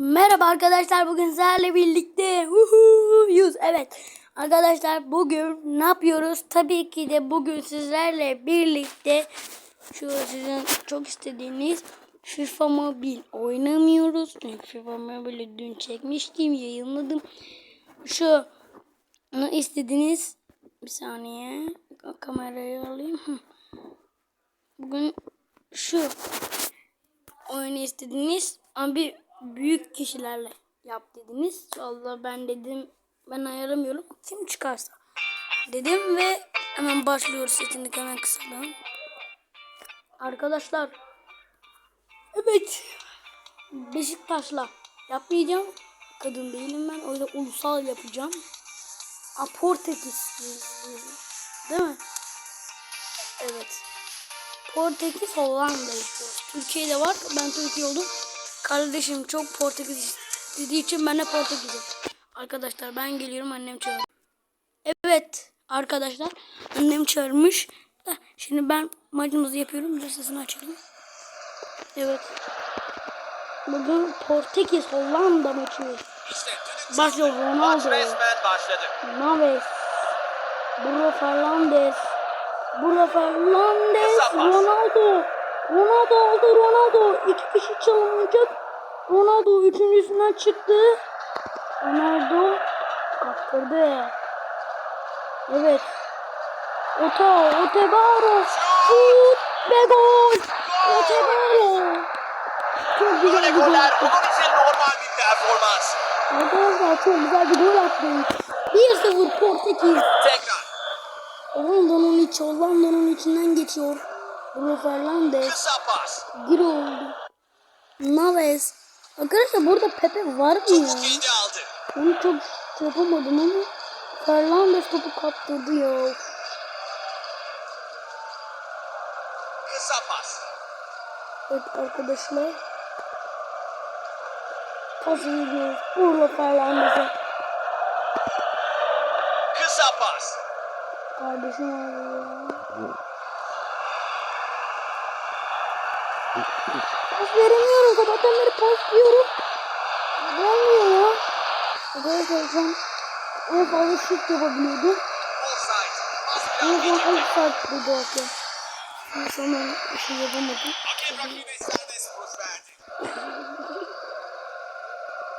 Merhaba arkadaşlar bugün sizlerle birlikte yüz evet arkadaşlar bugün ne yapıyoruz? Tabii ki de bugün sizlerle birlikte şu sizin çok istediğiniz FIFA Mobile oynamıyoruz. Çünkü FIFA Mobile'i dün çekmiştim yayınladım. Şu ne istediniz bir saniye kamerayı alayım. Bugün şu oyunu istediniz ama bir büyük kişilerle yap dediniz. Allah ben dedim ben ayarlamıyorum. Kim çıkarsa dedim ve hemen başlıyoruz setini hemen kısalım. Arkadaşlar evet Beşiktaş'la yapmayacağım. Kadın değilim ben. O yüzden ulusal yapacağım. A değil mi? Evet. Portekiz Hollanda yapıyoruz. Türkiye'de var. Ben Türkiye oldum. Kardeşim çok Portekiz dediği için ben de Portekiz'im. Arkadaşlar ben geliyorum annem çağırıyor. Evet arkadaşlar annem çağırmış. Şimdi ben maçımızı yapıyorum. Sesini açalım. Evet. Bugün Portekiz Hollanda maçı. İşte Başlıyor Ronaldo. Naves. Bruno Fernandes. Bruno Fernandes. Ronaldo. Ronaldo aldı Ronaldo. İki kişi çalınacak. Ronaldo üçüncüsünden çıktı. Ronaldo kaptırdı. Evet. Ota, Otebaro. Şut ve gol. Otebaro. Çok güzel bir gol attı. onun için normal bir performans. Arkadaşlar çok güzel bir gol attı. 1-0 Portekiz. Tekrar. Hollanda'nın içi Hollanda'nın içinden geçiyor. Bruno Fernandes. Gir oldu. Naves. Arkadaşlar burada Pepe var mı ya? Onu çok şey yapamadım ama Fernandes topu kaptırdı ya. Kısa pas. Evet arkadaşlar. Pas veriyoruz. Bruno Fernandes'e. Kısa pas. Kardeşim abi ya. Pas veremiyorum. Sabahtan beri pas diyorum. Vermiyor ya. Arkadaşlar an en fazla şut yapabiliyordum. Offside. Pas En biraz son gecikti. ilk saat bu hakem. Şimdi sonra bir şey yapamadım.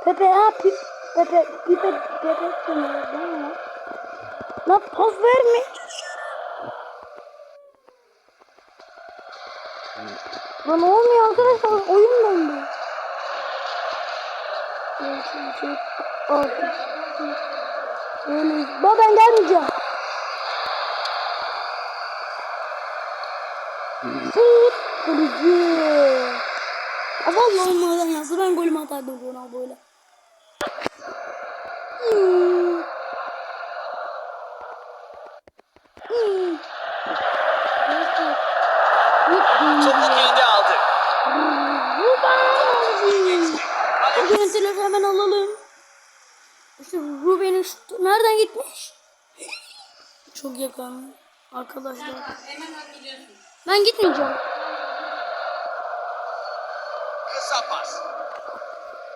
Pepe ha Pepe Pepe Pepe Pepe değil mi? Lan pas verme. Lan olmuyor arkadaşlar oyun dondu. Baba ben gelmeyeceğim. Şut. Kaleci. Vallahi olmadan yazdı. Ben golümü atardım Ronaldo'yla. Hmm. Arkadaşlar, ilk Topu golü- kendi aldı. Ruben! Geçti. Bu Alex. Görüntüleri hemen alalım. İşte Ruben'in şutu nereden gitmiş? Çok yakın arkadaşlar. Ben gitmeyeceğim. Kısa pas.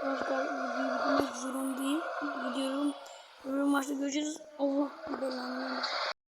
Arkadaşlar videoyu bitirmek zorundayım. Gidiyorum. Öbür maçta görüşürüz. Allah belanı. versin.